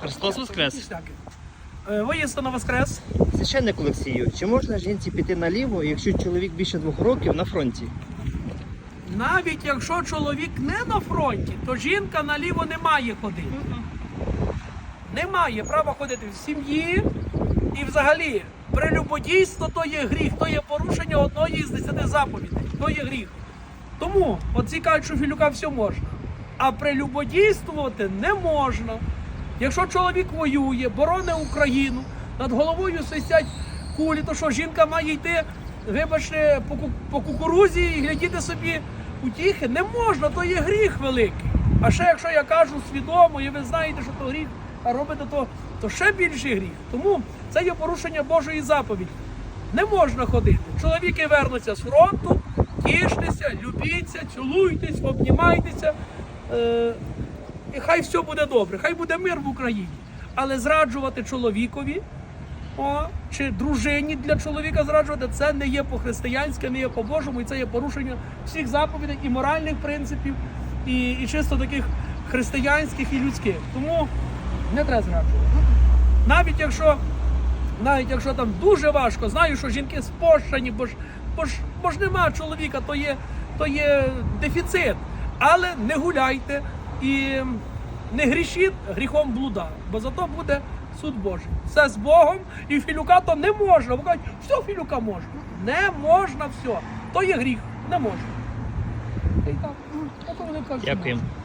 Христос Воскрес! Ніштяки. Е, воскрес. Священник Олексію, чи можна жінці піти наліво, якщо чоловік більше двох років на фронті? Навіть якщо чоловік не на фронті, то жінка наліво не має ходити. Не має права ходити в сім'ї і взагалі прелюбодійство то є гріх, то є порушення одної з десяти заповідей, то є гріх. Тому оці кажуть, що філюка все можна. А прелюбодійствувати не можна. Якщо чоловік воює, борони Україну, над головою свистять кулі, то що жінка має йти, вибачте, по, по кукурузі і глядіти собі утіхи, не можна, то є гріх великий. А ще якщо я кажу свідомо, і ви знаєте, що то гріх, а робите то, то ще більший гріх. Тому це є порушення Божої заповіді. Не можна ходити. Чоловіки вернуться з фронту, тіштеся, любіться, цілуйтесь, обнімайтеся. Е, і хай все буде добре, хай буде мир в Україні. Але зраджувати чоловікові о, чи дружині для чоловіка зраджувати це не є по-християнськи, не є по-божому, і це є порушення всіх заповідей і моральних принципів, і, і чисто таких християнських і людських. Тому не треба зраджувати. Навіть якщо навіть якщо там дуже важко, знаю, що жінки спощені, бо ж, бо ж, бо ж нема чоловіка, то є, то є дефіцит. Але не гуляйте і не грішіть гріхом блуда, бо зато буде суд Божий. Все з Богом, і філюка то не можна. Бо кажуть, все філюка можна. Не можна все. То є гріх, не можна. Й так. Кажуть, можна.